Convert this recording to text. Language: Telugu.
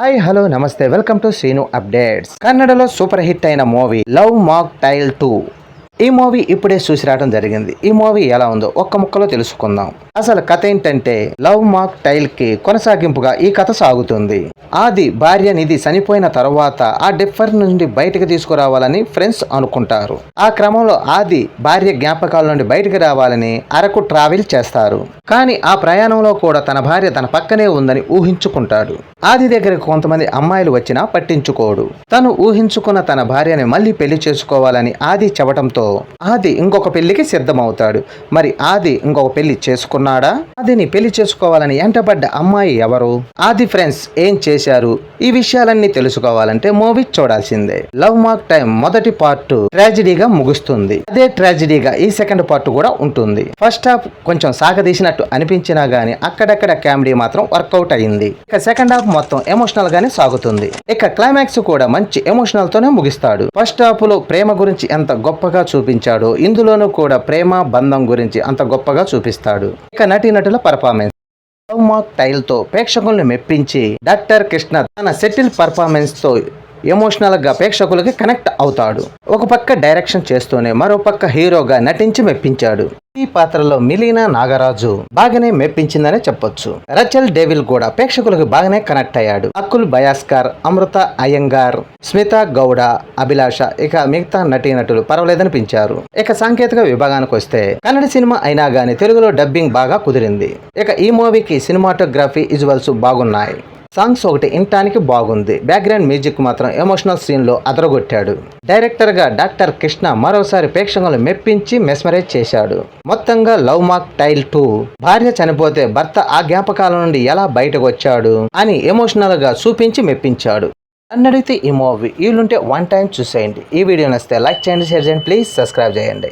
హాయ్ హలో నమస్తే. వెల్కమ్ టు శ్రీను అప్డేట్స్ కన్నడలో సూపర్ హిట్ అయిన movie love mocktail two. ఈ మూవీ ఇప్పుడే చూసి రావడం జరిగింది. ఈ మూవీ ఎలా ఉందో ఒక్క ముక్కలో తెలుసుకుందాం. అసలు కథ ఏంటంటే లవ్ మాక్ టైల్కి కొనసాగింపుగా ఈ కథ సాగుతుంది. ఆది భార్య నిధి చనిపోయిన తర్వాత ఆ డిఫర్ నుండి బయటకు తీసుకురావాలని ఫ్రెండ్స్ అనుకుంటారు. ఆ క్రమంలో ఆది భార్య జ్ఞాపకాల నుండి బయటకు రావాలని అరకు ట్రావెల్ చేస్తారు. కానీ ఆ ప్రయాణంలో కూడా తన భార్య తన పక్కనే ఉందని ఊహించుకుంటాడు. ఆది దగ్గరకు కొంతమంది అమ్మాయిలు వచ్చినా పట్టించుకోడు. తను ఊహించుకున్న తన భార్యని మళ్ళీ పెళ్ళి చేసుకోవాలని ఆది చెప్పడంతో ఆది ఇంకొక పెళ్ళికి సిద్ధమవుతాడు. మరి ఆది ఇంకొక పెళ్ళి చేసుకున్నాడా? ఆదిని పెళ్ళి చేసుకోవాలని ఎంటబడ్డ అమ్మాయి ఎవరు? ఆది ఫ్రెండ్స్ ఏం చేశారు? ఈ విషయాలన్నీ తెలుసుకోవాలంటే మూవీ చూడాల్సిందే. లవ్ మార్క్ టైం మొదటి పార్ట్ ట్రాజిడీగా ముగుస్తుంది. అదే ట్రాజిడీగా ఈ సెకండ్ పార్ట్ కూడా ఉంటుంది. ఫస్ట్ హాఫ్ కొంచెం సాగదీసినట్టు అనిపించినా గానీ అక్కడక్కడ కామెడీ మాత్రం వర్కౌట్ అయింది. ఇక సెకండ్ హాఫ్ మొత్తం ఎమోషనల్ గానే సాగుతుంది. ఇక క్లైమాక్స్ కూడా మంచి ఎమోషనల్ తోనే ముగిస్తాడు. ఫస్ట్ హాఫ్లో ప్రేమ గురించి ఎంత గొప్పగా చూ చూపించాడు. ఇందులోనూ కూడా ప్రేమ బంధం గురించి అంత గొప్పగా చూపిస్తాడు. ఇక నటీనటుల పర్ఫార్మెన్స్ లవ్ టైల్తో ప్రేక్షకుల్ని మెప్పించి డాక్టర్ కృష్ణ తన సెటిల్ పర్ఫార్మెన్స్తో ఎమోషనల్గా ప్రేక్షకులకి కనెక్ట్ అవుతాడు. ఒక పక్క డైరెక్షన్ చేస్తూనే మరో పక్క హీరోగా నటించి మెప్పించాడు. ఈ పాత్రలో మిలీనా నాగరాజు బాగానే మెప్పించిందనే చెప్పొచ్చు. రచల్ డేవిల్ కూడా ప్రేక్షకులకు బాగానే కనెక్ట్ అయ్యాడు. అకుల్ బయాస్కర్ అమృత అయ్యంగార్ స్మిత గౌడ అభిలాష ఇక మిగతా నటీనటులు పర్వాలేదనిపించారు. ఇక సాంకేతిక విభాగానికి వస్తే కన్నడ సినిమా అయినా గానీ తెలుగులో డబ్బింగ్ బాగా కుదిరింది. ఇక ఈ మూవీకి సినిమాటోగ్రఫీ విజువల్స్ బాగున్నాయి. సాంగ్స్ ఒకటి వినటానికి బాగుంది. బ్యాక్గ్రౌండ్ మ్యూజిక్ మాత్రం ఎమోషనల్ సీన్లో అదరగొట్టాడు. డైరెక్టర్గా డాక్టర్ కృష్ణ మరోసారి ప్రేక్షకులు మెప్పించి మెస్మరైజ్ చేశాడు. మొత్తంగా లవ్ మాక్ టైల్ టూ భార్య చనిపోతే భర్త ఆ జ్ఞాపకాల నుండి ఎలా బయటకు వచ్చాడు అని ఎమోషనల్గా చూపించి మెప్పించాడు. అన్నడితే ఈ మూవీ వీలుంటే వన్ టైం చూసేయండి. ఈ వీడియో నచ్చితే లైక్ చేయండి షేర్ చేయండి ప్లీజ్ సబ్స్క్రైబ్ చేయండి.